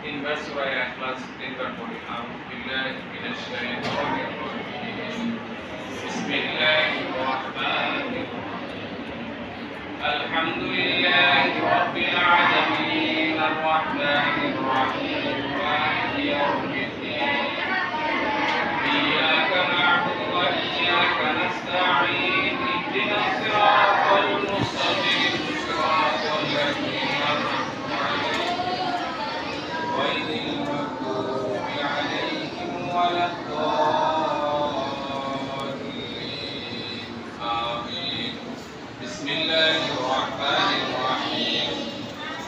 إن بسورة بسم الله الرحمن الرحيم. الحمد لله رب العالمين الرحمن الرحيم.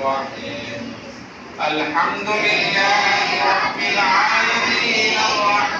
الرحيم. الحمد لله رب العالمين الرحمن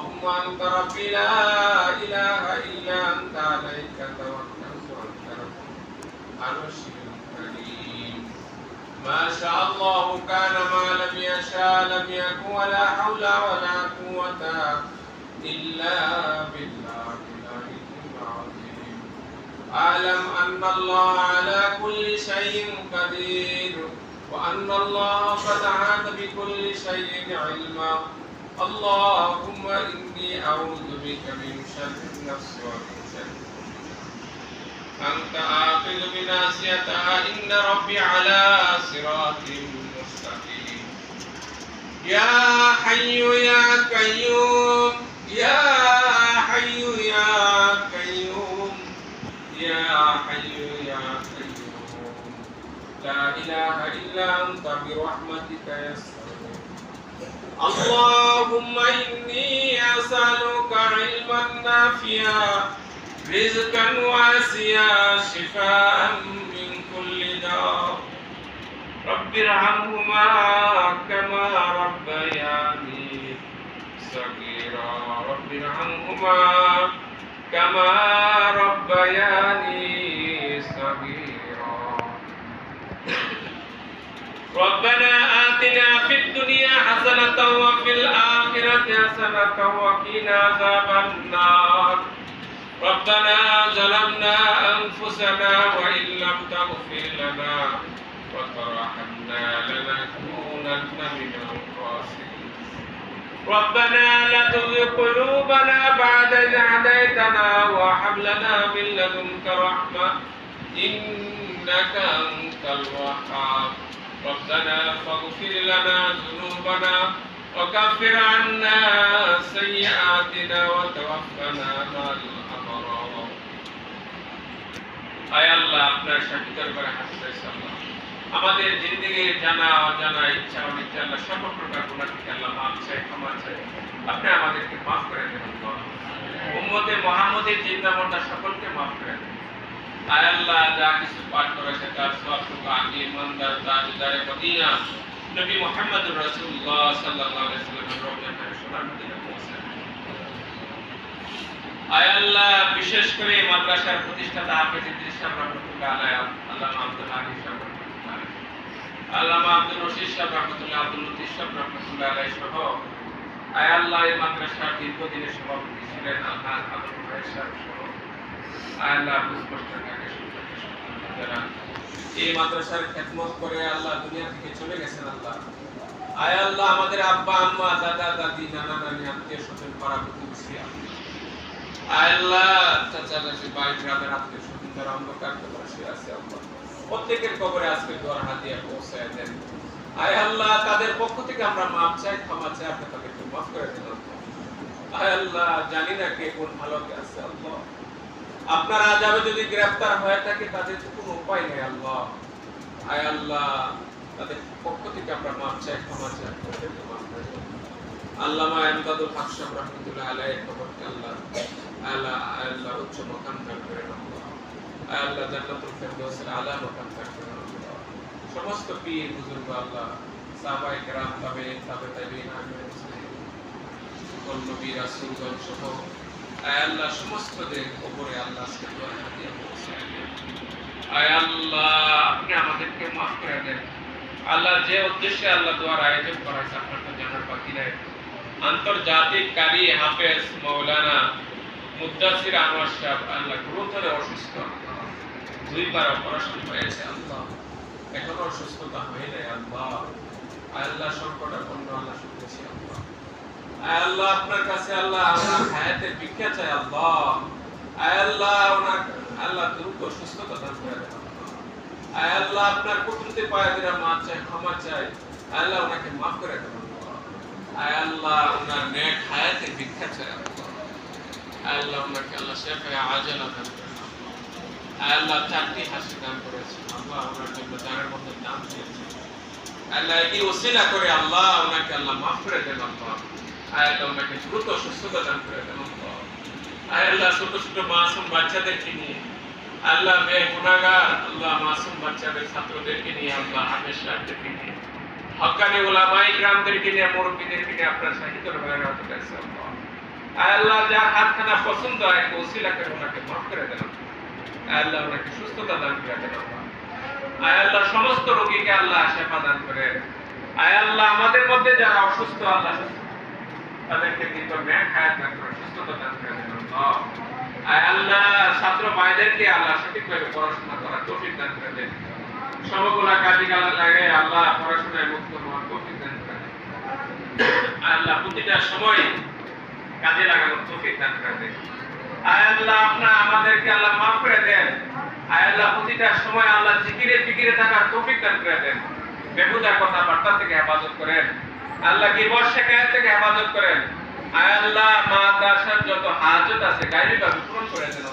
اللهم أنت ربي لا إله إلا أنت عليك توكلت وأنت العرش الكريم. ما شاء الله كان ما لم يشاء لم يكن ولا حول ولا قوة إلا بالله العظيم. أعلم أن الله على كل شيء قدير وأن الله قد أحاط بكل شيء علما. اللهم إني أعوذ بك من شر النفس ومن شر أنت آخذ بناصيتها إن ربي على صراط مستقيم. يا حي يا قيوم يا حي يا قيوم يا حي يا قيوم. لا إله إلا أنت برحمتك يستغيث اللهم إني أسألك علما نافعا رزقا واسعا شفاء من كل داء رب ارحمهما كما ربياني صغيرا رب ارحمهما كما ربياني صغيرا ربنا آتنا في حسنة وفي الآخرة حسنة وقنا عذاب النار. ربنا ظلمنا أنفسنا وإن لم تغفر لنا وترحمنا لنكونن من الخاسرين. ربنا لا تزغ قلوبنا بعد إذ هديتنا وهب لنا من لدنك رحمة إنك أنت الوهاب. ربنا فاغفر لنا ذنوبنا وكفر عنا سيئاتنا وتوفنا مع الأبرار আয় আল্লাহ আপনার সাথী দরবারে হাসতেছে আল্লাহ আমাদের জিন্দগির জানা অজানা ইচ্ছা অনিচ্ছা আল্লাহ সকল প্রকার গুণা থেকে আল্লাহ মাফ চাই ক্ষমা চাই আপনি আমাদেরকে মাফ করে দেন আল্লাহ উম্মতে মোহাম্মদের চিন্তা মনটা সকলকে মাফ আয় আল্লাহ যা কিছু পাঠ করেছে তার সবটুকু আগে ইমানদার তাজদারে মদিনা। নবী মুহাম্মদুর রাসূলুল্লাহ সাল্লাল্লাহু আলাইহি আল্লাহ, বিশেষ করে মাদ্রাসার প্রতিষ্ঠাতা হাফেজ ইদ্রিস সাহেব রহমতুল্লাহ আল্লাহ আব্দুল হাদি সাহেব আল্লামা আব্দুল রশিদ সাহেব রহমতুল্লাহ, আব্দুল লতিফ সাহেব রহমতুল্লাহ আলাইহি সহ আয় আল্লাহ, এই মাদ্রাসার দীর্ঘদিনের সভাপতি ছিলেন আল্লাহ আব্দুল সাহেব আল্লাহ এই মাদ্রাসার করে আল্লাহ দুনিয়া থেকে চলে গেছেন আল্লাহ। আয় আল্লাহ, আমাদের আব্বা, আম্মা, দাদা, দাদি, নানা, নানি, আত্মীয় স্বজন প্রতিবেশী আল্লাহ, চাচা, চাচি, ভাই আত্মীয় স্বজন যারা অন্ধকার আছে আল্লাহ প্রত্যেকের কবরে আজকে দোয়ার হাতিয়া পৌঁছায় দেন। আয় আল্লাহ, তাদের পক্ষ থেকে আমরা মাপ চাই, ক্ষমা চাই, আপনি তাদেরকে মাফ করে দেন আয় আল্লাহ, জানি না কে কোন হালতে আছে, আল্লাহ। আপনার আজাবে যদি গ্রেফতার হয়ে থাকে, তাদের তো কোনো উপায় নেই, আল্লাহ। আয় আল্লাহ, তাদের পক্ষ থেকে আমরা মাপ চাই, ক্ষমা চাই তাদেরকে মাফ করে আল্লামা এমদাদুল রহমতুল্লাহ আলাইহির কবরকে আল্লাহ? আল্লাহ আল্লাহ, উচ্চ মকাম দান করেন আল্লাহ। জান্নাতুল ফেরদৌসের আলা মকাম দান করেন সমস্ত পীর, বুজুর্গ, আল্লাহ, সাহাবায়ে কেরাম তাবে তাবে তাবিঈন আমিন সকল নবী রাসূলগণ সহ আল্লাহ সমস্তদের উপরে আল্লাহ। আয় আল্লাহ, আপনি আমাদেরকে মাফ করে দেন। আল্লাহ যে উদ্দেশ্যে আল্লাহ দোয়ার আয়োজন করা আপনার তো জানার বাকি নাই। আন্তর্জাতিক কারি হাফেজ মৌলানা মুদাসির আনোয়ার সাহেব আল্লাহ গুরুতর অসুস্থ। দুইবার অপারেশন হয়েছে আল্লাহ। এখনও অসুস্থতা হয়ে নাই আল্লাহ। আল্লাহ সংকটাপন্ন আল্লাহ শুনেছি আল্লাহ। আল্লাহ, আপনার কাছে আল্লাহ আমার হায়াতের ভিক্ষা চাই আল্লাহ আল্লাহ, ওনার আল্লাহ দ্রুত সুস্থতা দান করে আল্লাহ। আপনার কুদরতে পায়ে দিরা মাফ চাই, ক্ষমা চাই আল্লাহ, ওনাকে মাফ করে দেন আল্লাহ। ওনার নেক হায়াতের ভিক্ষা চাই আল্লাহ ওনাকে আল্লাহ শেফে আজালা দান আল্লাহ। চারটি হাসি দান করেছেন আল্লাহ, ওনার জন্য জানের মধ্যে দান দিয়েছেন আল্লাহ, এই ওসিলা করে আল্লাহ, ওনাকে আল্লাহ মাফ করে দেন আল্লাহ দ্রুত সুস্থতা দান করে দেন। আয় আল্লাহ, ছোট ছোট মাসুম বাচ্চাদেরকে নিয়ে। আল্লাহ বে গুনাহগার, আল্লাহ মাসুম বাচ্চাদের ছাত্রদেরকে নিয়ে, আল্লাহ নিয়ে। হক্কানি ওলামাই গ্রামদেরকে নিয়ে, মুরব্বীদেরকে নিয়ে আপনার সাহিত্য আয় আল্লাহ হাতখানা পছন্দ হয় ওনাকে মাফ করে দেন। আল্লাহ, ওনাকে সুস্থতা দান করে দেন। আয় আল্লাহ, সমস্ত রোগীকে আল্লাহ শেফা দান করে। আয় আল্লাহ, আমাদের মধ্যে যারা অসুস্থ, আল্লাহ সুস্থ তাদেরকে কিন্তু ন্যাক হায়াত দান সুস্থতা দান করে আল্লাহ ছাত্র ভাইদেরকে আল্লাহ সঠিকভাবে পড়াশোনা করার তৌফিক দান করে দেন। সবগুলা কাজে গালা লাগে, আল্লাহ পড়াশোনায় মুক্ত হওয়ার তৌফিক দান করে আল্লাহ প্রতিটা সময় কাজে লাগানোর তৌফিক দান করে দেন। আয় আল্লাহ আপনার, আমাদেরকে আল্লাহ মাফ করে দেন। আয় আল্লাহ প্রতিটা সময় আল্লাহ জিকিরে ফিকিরে থাকার তৌফিক দান করে দেন। বেহুদা কথা বার্তা থেকে হেফাজত করেন। আল্লাহ কি বর্ষে কায়ের থেকে হেফাজত করেন? আল্লাহ মাদ্রাসার যত হাজত আছে গাইবি ভাবে পূরণ করে দেন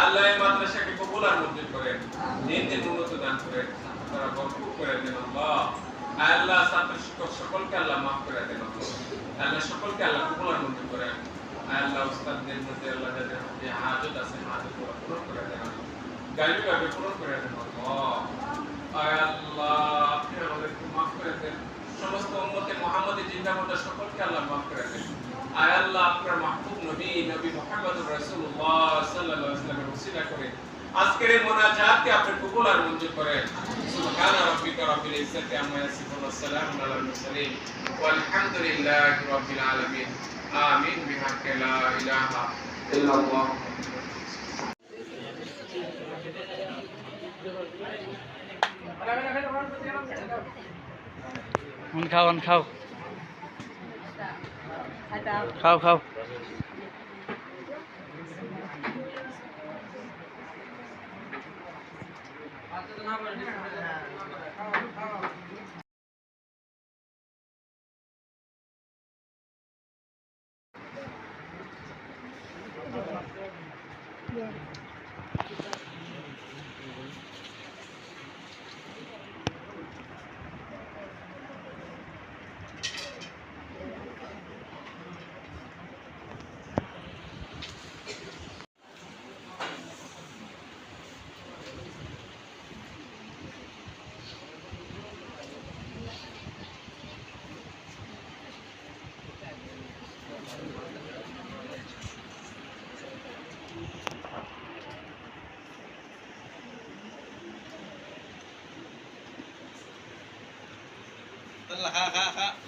আল্লাহ মাদ্রাসাকে কবুল আর উন্নত দান তারা ভরপুর করে দেন আল্লাহ ছাত্র শিক্ষক সকলকে আল্লাহ মাফ করে দেন আল্লাহ সকলকে আল্লাহ কবুল আর মঞ্জুর করেন। আল্লাহ উস্তাদদের মধ্যে, আল্লাহ যাদের হাজত আছে হাজত পূরণ করে দেন গাইবি ভাবে পূরণ করে দেন আল্লাহ আয় আল্লাহ আপনি আমাদেরকে মাফ করে দেন সমস্ত উম্মতে মুহাম্মদী জিন্দাবাদ সকলকে আল্লাহ মাফ করে দেন আয় আল্লাহ আপনার মাহবুব নবী নবী মুহাম্মদুর রাসূলুল্লাহ সাল্লাল্লাহু আলাইহি করে, আজকের এই মোনাজাতকে আপনি কবুল আর মঞ্জুর করেন রাব্বিকা রাব্বিল ইজ্জাতি আম্মা ইয়াসিফুন মুরসালিন। রাব্বিল আলামিন। আমিন বিহাক্কি লা ইলাহা ইল্লাল্লাহ। খাও খাও। খাও খাও। நான் பண்ணிட்டேன் 二哈哈哈。